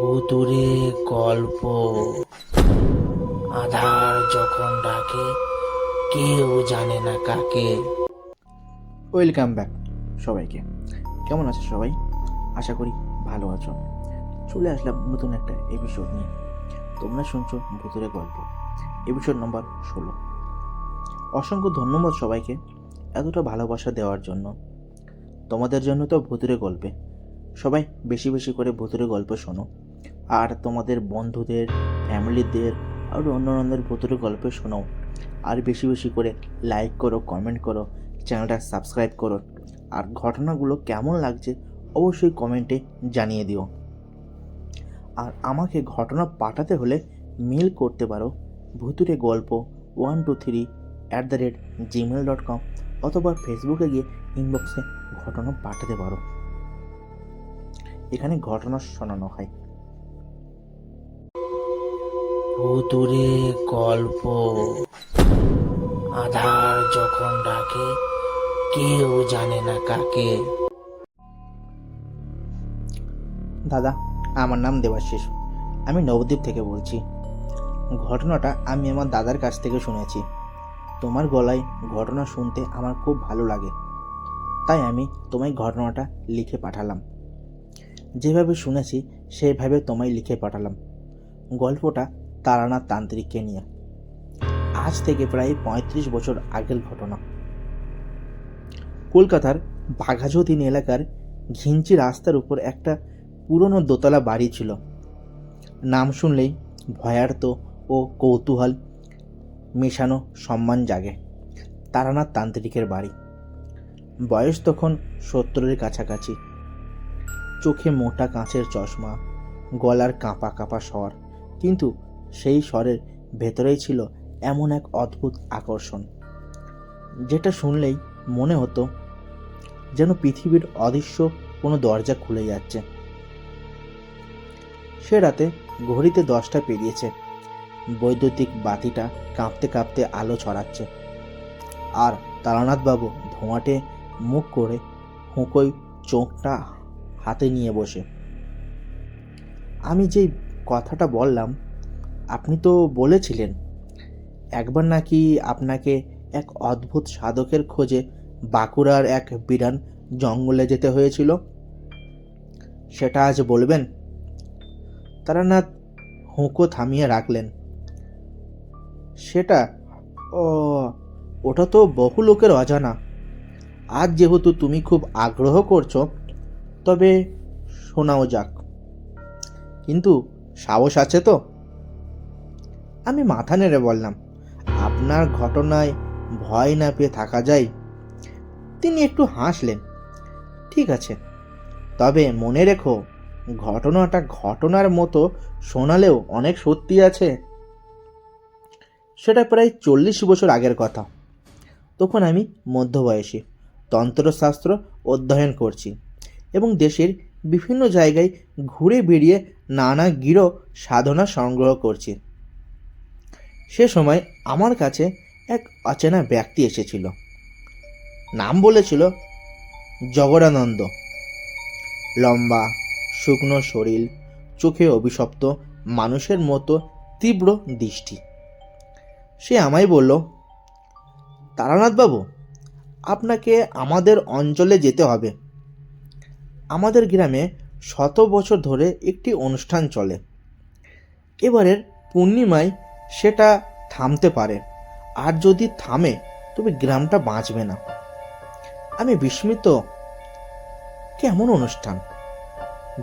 ভুতুরে গল্প। আধার যখন ডাকে, কেউ জানে না কাকে। ওয়েলকাম ব্যাক সবাইকে। কেমন আছো সবাই? আশা করি ভালো আছো। চলে আসলাম নতুন একটা এপিসোড নিয়ে। তোমরা শুনছো ভূতুরে গল্প। এপিসোড নম্বর ষোলো। অসংখ্য ধন্যবাদ সবাইকে এতটা ভালোবাসা দেওয়ার জন্য। তোমাদের জন্য তো ভূতুরে গল্পে সবাই বেশি বেশি করে ভূতুরে গল্প শোনো। আর তোমাদের বন্ধুদের, ফ্যামিলিদের, আর অন্য অন্যদের ভূতুরে গল্প শোনাও আর বেশি বেশি করে লাইক করো কমেন্ট করো চ্যানেলটা সাবস্ক্রাইব করো। আর ঘটনাগুলো কেমন লাগছে অবশ্যই কমেন্টে জানিয়ে দিও। আর আমাকে ঘটনা পাঠাতে হলে মেল করতে পারো ভুতুরে গল্প one two three at the rate Gmail dot com অথবা ফেসবুকে গিয়ে ইনবক্সে ঘটনা পাঠাতে পারো। এখানে ঘটনা শোনানো হয়। ভুতুরে গল্প। আধার যখন ডাকে, কেউ জানে না কাকে। দাদা, আমার নাম দেবাশিস। আমি নবদ্বীপ থেকে বলছি। ঘটনাটা আমি আমার দাদার কাছ থেকে শুনেছি। তোমার গলায় ঘটনা শুনতে আমার খুব ভালো লাগে। তাই আমি তোমায় ঘটনাটা লিখে পাঠালাম। যেভাবে শুনেছি, সেভাবে তোমায় লিখে পাঠালাম। গল্পটা তারানাথ তান্ত্রিককে নিয়ে। আজ থেকে প্রায় পঁয়ত্রিশ বছর আগের ঘটনা। কলকাতার বাঘাযতীন এলাকার ঘিঞ্চি রাস্তার উপর একটা পুরনো দোতলা বাড়ি ছিল। নাম শুনলেই ভয়ার্ত ও কৌতূহল মেশানো সম্মান জাগে তারানাথ তান্ত্রিকের বাড়ি। বয়স তখন সত্তরের কাছাকাছি। চোখে মোটা কাঁচের চশমা, গলার কাঁপা কাঁপা স্বর, কিন্তু সেই স্বরের ভেতরেই ছিল এমন এক অদ্ভুত আকর্ষণ। যেটা শুনলেই মনে হতো যেন পৃথিবীর অদৃশ্য কোনো দরজা খুলে যাচ্ছে। সে রাতে ঘড়িতে দশটা পেরিয়েছে। বৈদ্যুতিক বাতিটা কাঁপতে কাঁপতে আলো ছড়াচ্ছে। আর তারানাথবাবু ধোঁয়াটে মুখ করে হুঁকোই চোখটা হাতে নিয়ে বসে। আমি যেই কথাটা বললাম আপনি তো বলেছিলেন, একবার নাকি আপনাকে এক অদ্ভুত সাধকের খোঁজে বাঁকুড়ার এক বিরান জঙ্গলে যেতে হয়েছিল? সেটা আজ বলবেন? তারানাথ হুঁকো থামিয়ে রাখলেন। সেটা? ও, ওটা তো বহু লোকের অজানা। আজ যেহেতু তুমি খুব আগ্রহ করছ, তবে শোনাও যাক। কিন্তু সাহস আছে তো? আমি মাথা নেড়ে বললাম, আপনার ঘটনায় ভয় না পেয়ে থাকা যায়? তিনি একটু হাসলেন, ঠিক আছে, তবে মনে রেখো, ঘটনাটা ঘটনার মতো শোনালেও অনেক সত্যি আছে। সেটা প্রায় চল্লিশ বছর আগের কথা। তখন আমি মধ্যবয়সী, তন্ত্রশাস্ত্র অধ্যয়ন করছি এবং দেশের বিভিন্ন জায়গায় ঘুরে বেরিয়ে নানা গৃহ সাধনা সংগ্রহ করছি। সে সময় আমার কাছে এক অচেনা ব্যক্তি এসেছিল। নাম বলেছিল জগদানন্দ। লম্বা, শুকনো শরীর, চোখে অভিশপ্ত, মানুষের মতো তীব্র দৃষ্টি। সে আমায় বলল তারানাথবাবু আপনাকে আমাদের অঞ্চলে যেতে হবে। আমাদের গ্রামে শত বছর ধরে একটি অনুষ্ঠান চলে। এবারের পূর্ণিমায় সেটা থামতে পারে। আর যদি থামে, তবে গ্রামটা বাঁচবে না। আমি বিস্মিত। কেমন অনুষ্ঠান?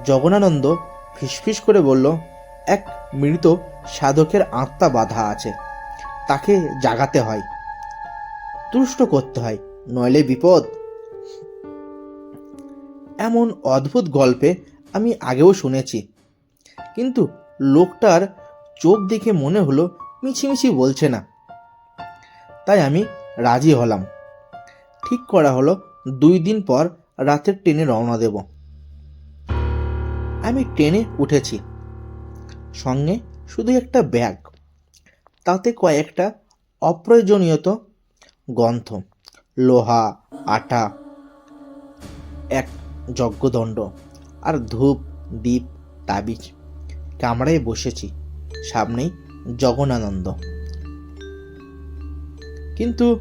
জগনানন্দ ফিসফিস করে বলল, এক মৃত সাধকের আত্মা বাধা আছে। তাকে জাগাতে হয়। তুষ্ট করতে হয়, নইলে বিপদ। এমন অদ্ভুত গল্পে আমি আগেও শুনেছি। কিন্তু লোকটার চোখ দেখে মনে হলো মিছিমিছি বলছে না। তাই আমি রাজি হলাম। ঠিক করা হলো, দুই দিন পর রাতের ট্রেনে রওনা দেব। আমি ট্রেনে উঠেছি। সঙ্গে শুধু একটা ব্যাগ, তাতে কয়েকটা অপ্রয়োজনীয়ত গ্রন্থ লোহা, আটা, এক যজ্ঞদণ্ড আর ধূপ দ্বীপ তাবিজ। কামরায় বসেছি। সামনেই জগনানন্দ কিন্তু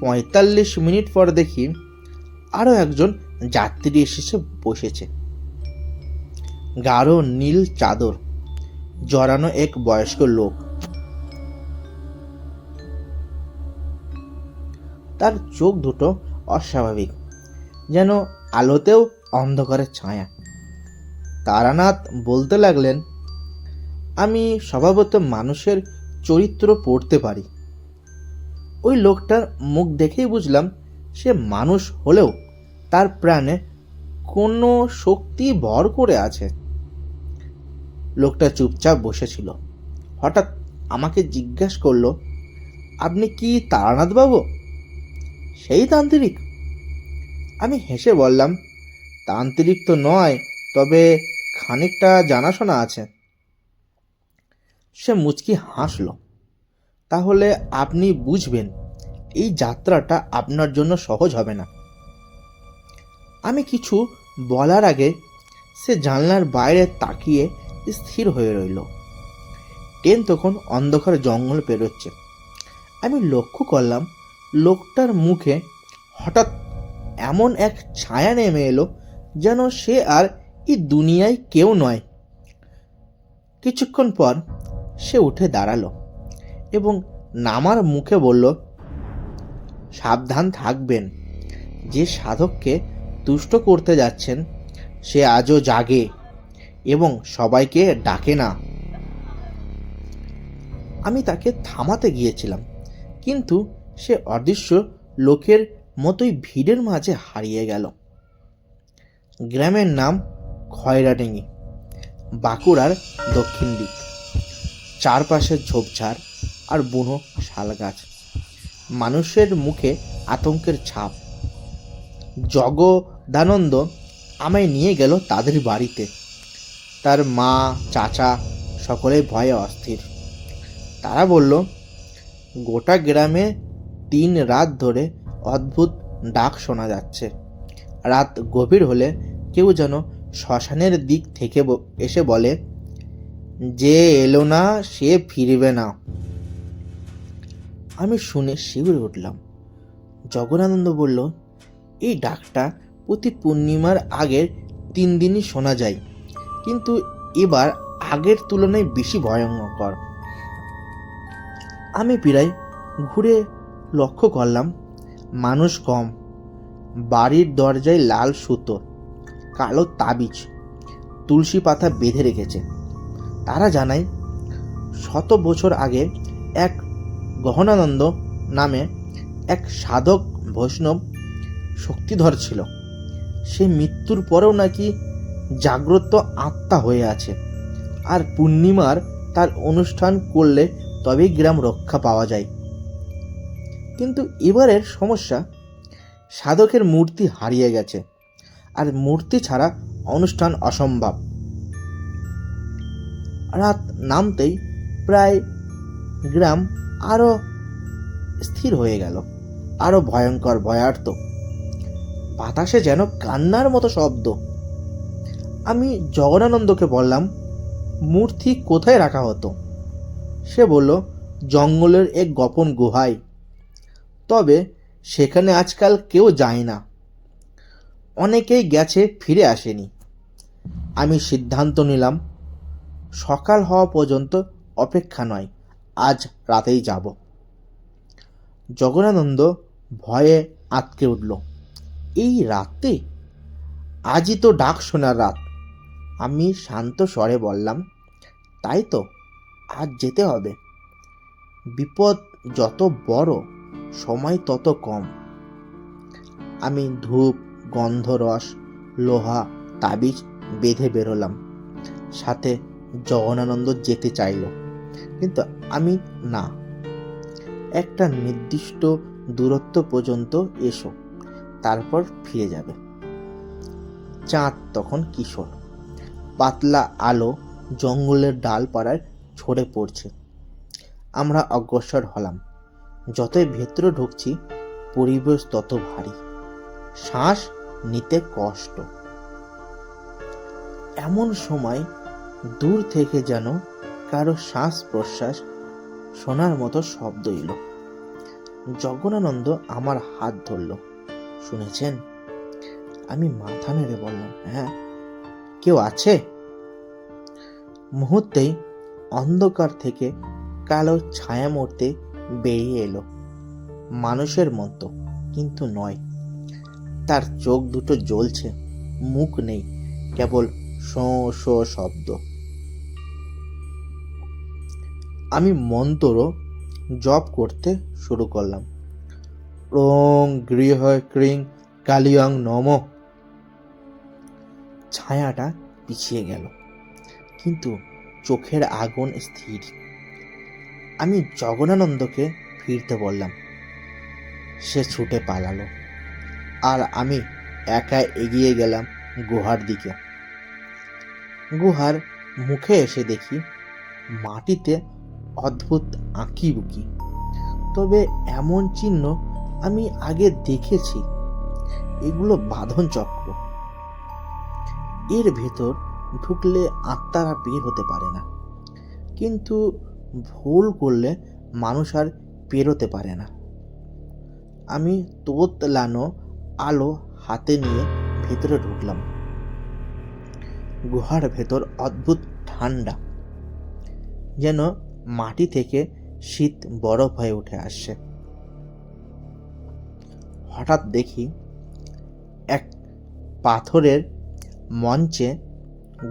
পঁয়তাল্লিশ মিনিট পর দেখি আরও একজন যাত্রী এসেছে, বসেছে। গাঢ় নীল চাদর, জড়ানো এক বয়স্ক লোক। তার চোখ দুটো অস্বাভাবিক, যেন আলোতেও অন্ধকারের ছায়া। তারানাথ বলতে লাগলেন আমি স্বভাবত মানুষের চরিত্র পড়তে পারি। ওই লোকটার মুখ দেখেই বুঝলাম সে মানুষ হলেও তার প্রাণে কোনো শক্তি ভর করে আছে। লোকটা চুপচাপ বসেছিল। হঠাৎ আমাকে জিজ্ঞাসা করল, আপনি কি তারানাথ বাবু? সেই তান্ত্রিক। আমি হেসে বললাম, তান্ত্রিক তো নয়, তবে খানিকটা জানাশোনা আছে। সে মুচকি হাসল। তাহলে আপনি বুঝবেন, এই যাত্রাটা আপনার জন্য সহজ হবে না। আমি কিছু বলার আগে সে জানলার বাইরে তাকিয়ে স্থির হয়ে রইল। ট্রেন তখন অন্ধকার জঙ্গল পেরোচ্ছে। আমি লক্ষ্য করলাম, লোকটার মুখে হঠাৎ এমন এক ছায়া নেমে এলো যেন সে আর এই দুনিয়ায় কেউ নয়। কিছুক্ষণ পর সে উঠে দাঁড়াল এবং নামার মুখে বলল, সাবধান থাকবেন। যে সাধককে তুষ্ট করতে যাচ্ছেন, সে আজও জাগে এবং সবাইকে ডাকে না। আমি তাকে থামাতে গিয়েছিলাম, কিন্তু সে অদৃশ্য লোকের মতোই ভিড়ের মাঝে হারিয়ে গেল। গ্রামের নাম খয়রাডেঙ্গি, বাঁকুড়ার দক্ষিণ দিক। চারপাশে ঝোপঝাড় আর বুনো শাল গাছ মানুষের মুখে আতঙ্কের ছাপ। জগদানন্দ আমায় নিয়ে গেল তাদের বাড়িতে। তার মা, চাচা সকলেই ভয়ে অস্থির। তারা বলল, গোটা গ্রামে তিন রাত ধরে অদ্ভুত ডাক শোনা যাচ্ছে। রাত গভীর হলে কেউ যেন শ্মশানের দিক থেকে এসে বলে যে এলো না, সে ফিরবে না। আমি শুনে শিউরে উঠলাম। জগনানন্দ বলল, এই ডাকটা প্রতি পূর্ণিমার আগের তিন দিনই শোনা যায়, কিন্তু এবার আগের তুলনায় বেশি ভয়ঙ্কর। আমি প্রায় ঘুরে লক্ষ্য করলাম, মানুষ কম। বাড়ির দরজায় লাল সুতো, কালো তাবিজ, তুলসী পাতা বেঁধে রেখেছে। তারা জানায়, শত বছর আগে এক গহনানন্দ নামে এক সাধক বৈষ্ণব শক্তিধর ছিল। সে মৃত্যুর পরেও নাকি জাগ্রত আত্মা হয়ে আছে। আর পূর্ণিমার তার অনুষ্ঠান করলে তবেই গ্রাম রক্ষা পাওয়া যায়। কিন্তু এবারের সমস্যা, সাধকের মূর্তি হারিয়ে গেছে। আর মূর্তি ছাড়া অনুষ্ঠান অসম্ভব। রাত নামতেই প্রায় গ্রাম আরও স্থির হয়ে গেল। আরও ভয়ঙ্কর ভয়ার্ত। বাতাসে যেন কান্নার মতো শব্দ। আমি জগনানন্দকে বললাম, মূর্তি কোথায় রাখা হতো? সে বলল, জঙ্গলের এক গোপন গুহায়। তবে সেখানে আজকাল কেউ যায় না। অনেকেই গেছে ফিরে আসেনি। আমি সিদ্ধান্ত নিলাম সকাল হওয়া পর্যন্ত অপেক্ষা নয়, আজ রাতেই যাব। জগনানন্দ ভয়ে আটকে উঠল। এই রাতে? আজই তো ডাক শোনার রাত। আমি শান্ত স্বরে বললাম, তাই তো, আজ যেতে হবে। বিপদ যত বড়, সময় তত কম। আমি ধূপ, গন্ধরস, লোহা, তাবিজ বেঁধে বেরোলাম। সাথে জগনানন্দ যেতে চাইল। কিন্তু আমি না। একটা নির্দিষ্ট দূরত্ব পর্যন্ত এসো, তারপর ফিরে যাবে। চাঁদ তখন কিশোর। পাতলা আলো জঙ্গলের ডালপাড়ায় ঝরে পড়ছে। আমরা অগ্রসর হলাম। যতই ভেতরে ঢুকছি, পরিবেশ তত ভারী। শ্বাস নিতে কষ্ট। এমন সময় দূর থেকে যেন কারও শ্বাস প্রশ্বাস শোনার মতো শব্দ এলো। জগনানন্দ আমার হাত ধরল। শুনেছেন? আমি মাথা নেড়ে বললাম হ্যাঁ কেউ আছে? মুহূর্তেই অন্ধকার থেকে কালো ছায়া মূর্তি বেরিয়ে এলো। মানুষের মতো, কিন্তু নয়। তার চোখ দুটো জ্বলছে, মুখ নেই, কেবল শো শো শব্দ। আমি মন্ত্র জপ করতে শুরু করলাম। ওং গৃহ ক্রিং কালিয়ং নম। ছায়াটা পিছিয়ে গেল, কিন্তু চোখের আগুন স্থির। আমি জগনানন্দকে ফিরতে বললাম, সে ছুটে পালালো, আর আমি একা এগিয়ে গেলাম গুহার দিকে। গুহার মুখে এসে দেখি মাটিতে অদ্ভুত আঁকি বুকি। তবে এমন চিহ্ন আমি আগে দেখেছি। এগুলো বাঁধন চক্র। এর ভেতর ঢুকলে আত্মারা বের হতে পারে না। কিন্তু ভুল করলে মানুষ আর পেরোতে পারে না। আমি তোতলানো আলো হাতে নিয়ে ভেতরে ঢুকলাম। গুহার ভেতর অদ্ভুত ঠান্ডা। যেন মাটি থেকে শীত বরফ হয়ে উঠে আসছে। হঠাৎ দেখি এক পাথরের মঞ্চে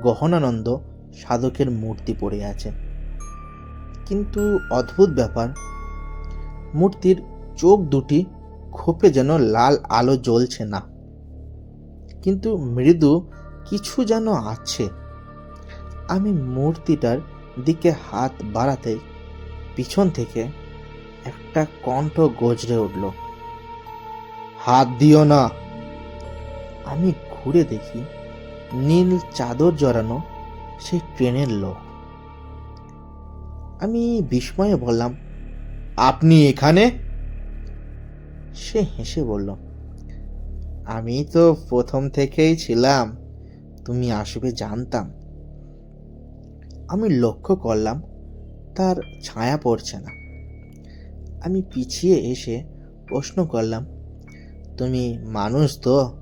গহনানন্দ সাধকের মূর্তি পড়ে আছে। কিন্তু অদ্ভুত ব্যাপার, মূর্তির চোখ দুটি খোপে যেন লাল আলো জ্বলছে না। কিন্তু মৃদু কিছু যেন আছে। আমি মূর্তিটার দিকে হাত বাড়াতেই পিছন থেকে একটা কণ্ঠ গজরে উঠল, হাত দিও না। আমি ঘুরে দেখি নীল চাদর জড়ানো সেই ট্রেনের লোক। আমি বিস্ময়ে বললাম, আপনি এখানে? সে হেসে বলল, আমি তো প্রথম থেকেই ছিলাম, তুমি আসবে জানতাম। আমি লক্ষ্য করলাম, তার ছায়া পড়ছে না। আমি পিছিয়ে এসে প্রশ্ন করলাম, তুমি মানুষ তো?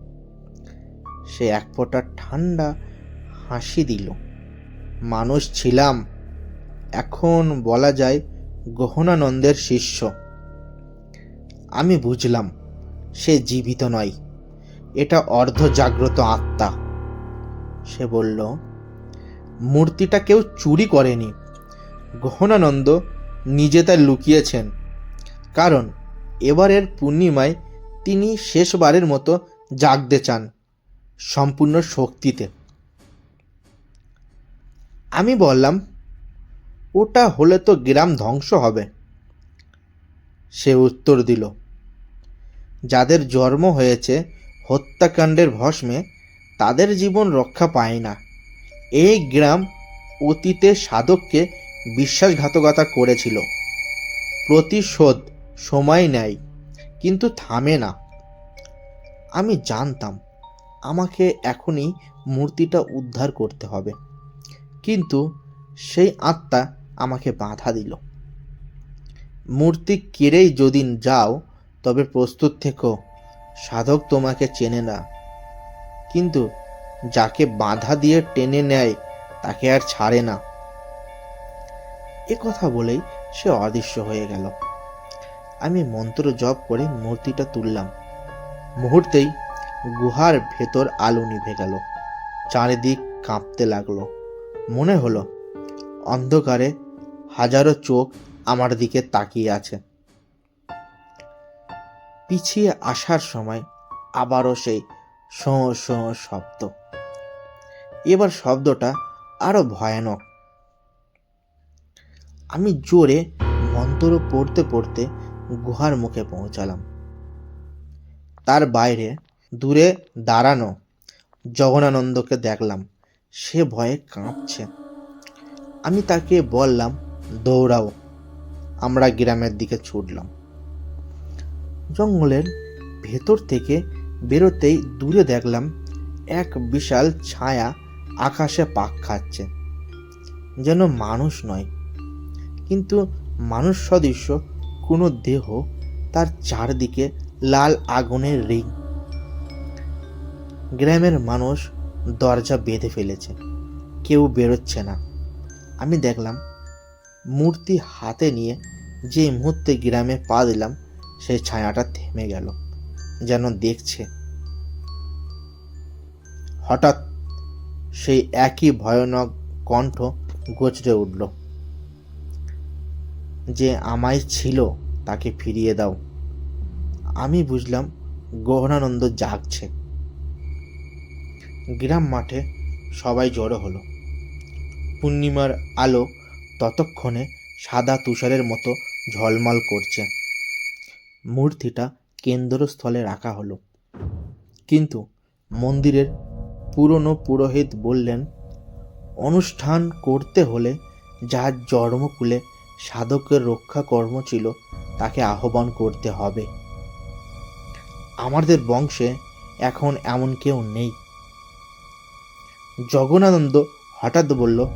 সে এক ফোঁটা ঠান্ডা হাসি দিল, মানুষ ছিলাম। এখন বলা যায় গহনানন্দের শিষ্য। আমি বুঝলাম, সে জীবিত নয়। এটা অর্ধ জাগ্রত আত্মা। সে বলল মূর্তিটা কেউ চুরি করেনি। গহনানন্দ নিজে তা লুকিয়েছেন। কারণ এবারের পূর্ণিমায় তিনি শেষবারের মতো জাগতে চান সম্পূর্ণ শক্তিতে। আমি বললাম, ওটা হলে তো গ্রাম ধ্বংস হবে। সে উত্তর দিল, যাদের জন্ম হয়েছে হত্যাকাণ্ডের ভস্মে তাদের জীবন রক্ষা পায় না। এই গ্রাম অতীতে সাধককে বিশ্বাসঘাতকতা করেছিল। প্রতিশোধ সময় নেয়, কিন্তু থামে না। আমি জানতাম আমাকে এখনই মূর্তিটা উদ্ধার করতে হবে, কিন্তু সেই আত্মা আমাকে বাধা দিল। মূর্তি কেড়েই যদি যাও, তবে প্রস্তুত থেকো, সাধক তোমাকে চেনে না। কিন্তু যাকে বাধা দিয়ে টেনে নেয়, তাকে আর ছাড়ে না। এ কথা বলেই সে অদৃশ্য হয়ে গেল। আমি মন্ত্র জপ করে মূর্তিটা তুললাম। মুহূর্তেই গুহার ভেতর আলো নিভে গেল। চারিদিক কাঁপতে লাগল। মনে হলো, অন্ধকারে হাজারো চোখ আমার দিকে তাকিয়ে আছে। পিছিয়ে আসার সময় আবারও সেই শো শব্দ। এবার শব্দটা আরও ভয়ানক। আমি জোরে মন্ত্র পড়তে পড়তে গুহার মুখে পৌঁছালাম। তার বাইরে দূরে দাঁড়ানো জগনানন্দকে দেখলাম। সে ভয়ে কাঁপছে। আমি তাকে বললাম, দৌড়াও, আমরা গ্রামের দিকে ছুটলাম। জঙ্গলের ভেতর থেকে বেরোতেই দূরে দেখলাম এক বিশাল ছায়া আকাশে পাক খাচ্ছে। যেন মানুষ নয়, কিন্তু মানুষ সদৃশ্য কোনো দেহ তার চারদিকে লাল আগুনের রিং। গ্রামের মানুষ দরজা বেঁধে ফেলেছে, কেউ বেরোচ্ছে না। আমি দেখলাম, মূর্তি হাতে নিয়ে যে মুহূর্তে গ্রামে পা দিলাম সেই ছায়াটা থেমে গেল, যেন দেখছে। হঠাৎ সেই একই ভয়ানক কণ্ঠ গচড়ে উঠল। যে আমায় ছিল, তাকে ফিরিয়ে দাও। আমি বুঝলাম, গহনানন্দ জাগছে। গ্রাম মাঠে সবাই জড়ো হলো। পূর্ণিমার আলো ততক্ষণে সাদা তুষারের মতো ঝলমল করছে। মূর্তিটা কেন্দ্রস্থলে রাখা হলো। কিন্তু মন্দিরের পুরনো পুরোহিত বললেন, অনুষ্ঠান করতে হলে যার জন্মকুলে সাধকের রক্ষা কর্ম ছিল, তাকে আহ্বান করতে হবে। আমাদের বংশে এখন এমন কেউ নেই। জগনানন্দ হঠাৎ বলল,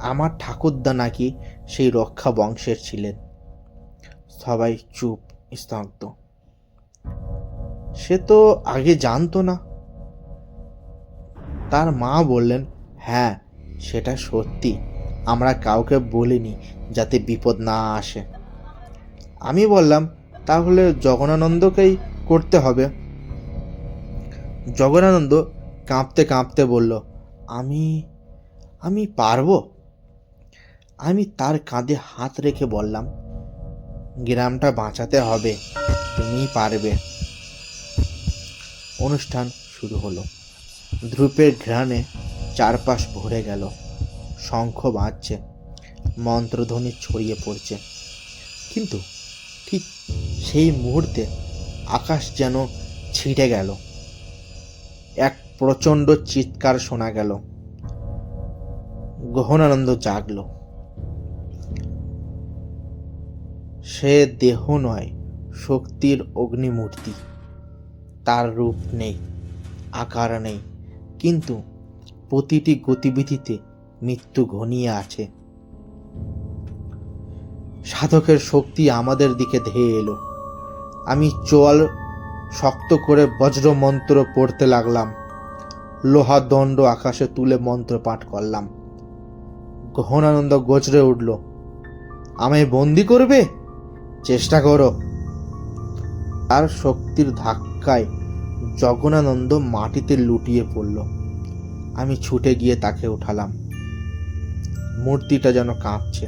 আমার ঠাকুরদা নাকি সেই রক্ষা বংশের ছিলেন। সবাই চুপ, স্তব্ধ। সে তো আগে জানতো না। তার মা বললেন হ্যাঁ সেটা সত্যি। আমরা কাউকে বলিনি যাতে বিপদ না আসে। আমি বললাম, তাহলে জগনানন্দকেই করতে হবে। জগনানন্দ কাঁপতে কাঁপতে বলল, আমি আমি পারব? আমি তার কাঁধে হাত রেখে বললাম, গ্রামটা বাঁচাতে হবে, তুমি পারবে। অনুষ্ঠান শুরু হলো। ধ্রুপের ঘ্রাণে চারপাশ ভরে গেল। শঙ্খ বাজছে মন্ত্রধ্বনি ছড়িয়ে পড়ছে। কিন্তু ঠিক সেই মুহূর্তে আকাশ যেন ছিঁড়ে গেল। এক প্রচণ্ড চিৎকার শোনা গেল। গহনানন্দ জাগল। সে দেহ নয়, শক্তির অগ্নিমূর্তি। তার রূপ নেই, আকার নেই। কিন্তু প্রতিটি গতিবিধিতে মৃত্যু ঘনিয়ে আছে সাধকের শক্তি আমাদের দিকে ধেয়ে এলো। আমি চোয়াল শক্ত করে বজ্র মন্ত্র পড়তে লাগলাম। লোহা দণ্ড আকাশে তুলে মন্ত্র পাঠ করলাম। গহনানন্দ গজরে উঠল, আমায় বন্দি করবে? চেষ্টা করো। তার শক্তির ধাক্কায় জগনানন্দ মাটিতে লুটিয়ে পড়ল। আমি ছুটে গিয়ে তাকে উঠালাম। মূর্তিটা যেন কাঁপছে।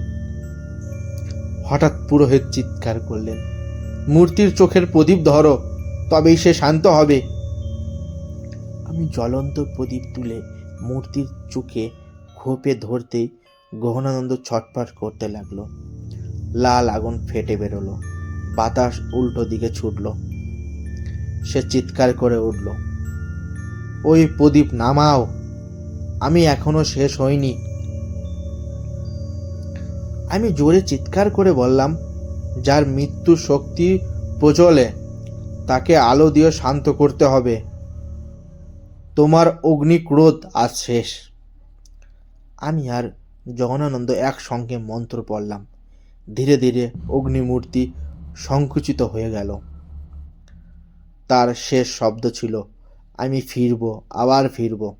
হঠাৎ পুরোহিত চিৎকার করলেন, মূর্তির চোখের প্রদীপ ধরো, তবেই সে শান্ত হবে। আমি জ্বলন্ত প্রদীপ তুলে মূর্তির চোখে খোপে ধরতেই গহনানন্দ ছটফট করতে লাগল। লাল আগুন ফেটে বেরোলো, বাতাস উল্টো দিকে ছুটল। সে চিৎকার করে উঠল, ওই প্রদীপ নামাও, আমি এখনও শেষ হইনি। আমি জোরে চিৎকার করে বললাম, যার মৃত্যু শক্তি প্রচলে তাকে আলো দিয়ে শান্ত করতে হবে। তোমার অগ্নিক্রোধ আজ শেষ। আমি আর জগনানন্দ একসঙ্গে মন্ত্র পড়লাম। ধীরে ধীরে অগ্নিমূর্তি সংকুচিত হয়ে গেল। তার শেষ শব্দ ছিল, আমি ফিরব, আবার ফিরব।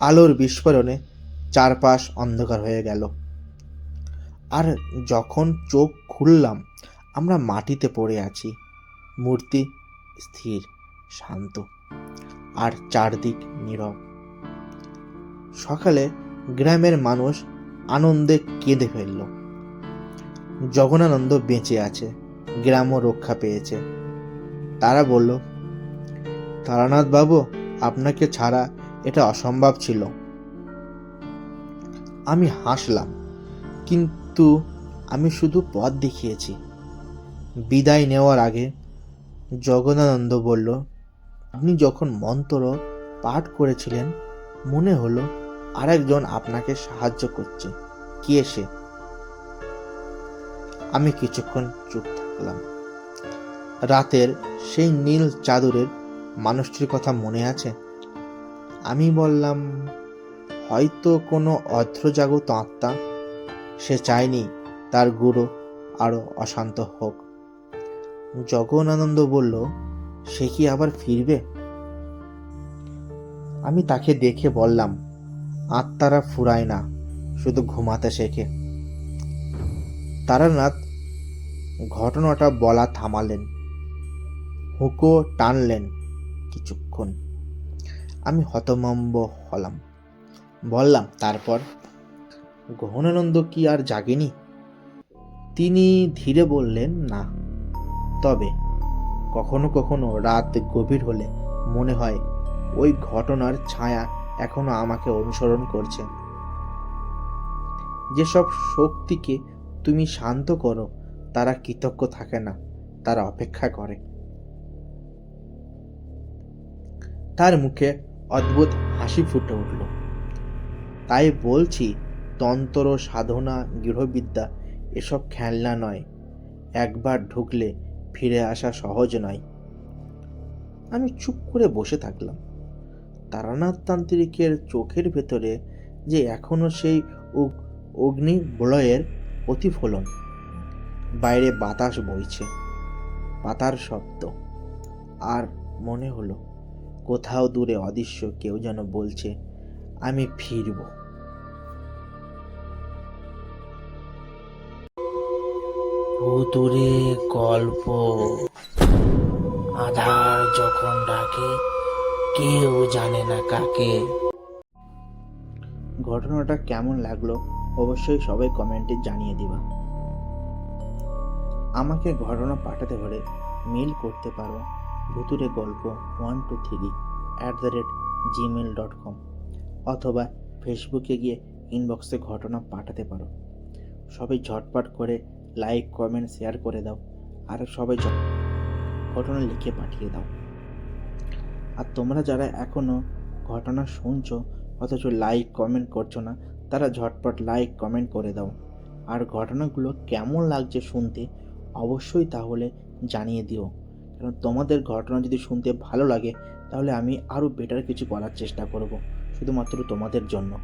আলোর বিস্ফোরণে চারপাশ অন্ধকার হয়ে গেল। আর যখন চোখ খুললাম, আমরা মাটিতে পড়ে আছি। মূর্তি স্থির, শান্ত, আর চারদিক নীরব। সকালে গ্রামের মানুষ আনন্দে কেঁদে ফেলল। জগনানন্দ বেঁচে আছে, গ্রামও রক্ষা পেয়েছে। তারা বলল, তারানাথ বাবু, আপনাকে ছাড়া এটা অসম্ভব ছিল। আমি হাসলাম, কিন্তু আমি শুধু পথ দেখিয়েছি। বিদায় নেওয়ার আগে জগনানন্দ বলল, আপনি যখন মন্ত্র পাঠ করেছিলেন, মনে হলো আরেকজন আপনাকে সাহায্য করছে। কে সে? আমি কিছুক্ষণ চুপ থাকলাম। রাতের সেই নীল চাদরের মানুষটির কথা মনে আছে? আমি বললাম, হয়তো কোনো অর্ধজাগত আত্মা। সে চায়নি তার গুরু আরও অশান্ত হোক। জগনানন্দ বলল, সে কি আবার ফিরবে? আমি তাকে দেখে বললাম, আত্মারা ফুরায় না, শুধু ঘুমাতে শেখে। তারানাথ ঘটনাটা বলা থামালেন। হুকো টানলেন কিছুক্ষণ। আমি হতমম্ব হলাম। বললাম, তারপর? গহনানন্দ কি আর জাগেনি? তিনি ধীরে বললেন, না। তবে কখনো কখনো রাত গভীর হলে মনে হয় ওই ঘটনার ছায়া এখনও আমাকে অনুসরণ করছে। যেসব শক্তিকে তুমি শান্ত করো, তারা কৃতজ্ঞ থাকে না, তারা অপেক্ষা করে। তার মুখে অদ্ভুত হাসি ফুটে উঠল। তাই বলছি, তন্ত্র, সাধনা, গৃহবিদ্যা, এসব খেলনা নয়। একবার ঢুকলে ফিরে আসা সহজ নয়। আমি চুপ করে বসে থাকলাম। তারানাথ তান্ত্রিকের চোখের ভেতরে যে এখনও সেই অগ- অগ্নি বলয়ের প্রতিফলন। বাইরে বাতাস বইছে। পাতার শব্দ। আর মনে হলো কোথাও দূরে অদৃশ্য কেউ যেন বলছে, আমি ফিরব। ভুতুরে গল্প। আধার যখন ডাকে, কেউ জানে না কাকে। ঘটনাটা কেমন লাগল অবশ্যই সবাই কমেন্টে জানিয়ে দিবা। আমাকে ঘটনা পাঠাতে হলে মেল করতে পারো। ভুতুরে গল্প one two three at the rate Gmail dot com অথবা ফেসবুকে গিয়ে ইনবক্সে ঘটনা পাঠাতে পারো। সবাই ঝটপট করে লাইক কমেন্ট শেয়ার করে দাও আর সবাই ঘটনা লিখে পাঠিয়ে দাও। আর তোমরা যারা এখনও ঘটনা শুনছো, অথচ লাইক কমেন্ট করছ না, তারা ঝটপট লাইক কমেন্ট করে দাও। আর ঘটনাগুলো কেমন লাগছে শুনতে অবশ্যই তাহলে জানিয়ে দিও। কারণ তোমাদের ঘটনা যদি শুনতে ভালো লাগে, তাহলে আমি আরও বেটার কিছু করার চেষ্টা করব, শুধুমাত্র তোমাদের জন্য।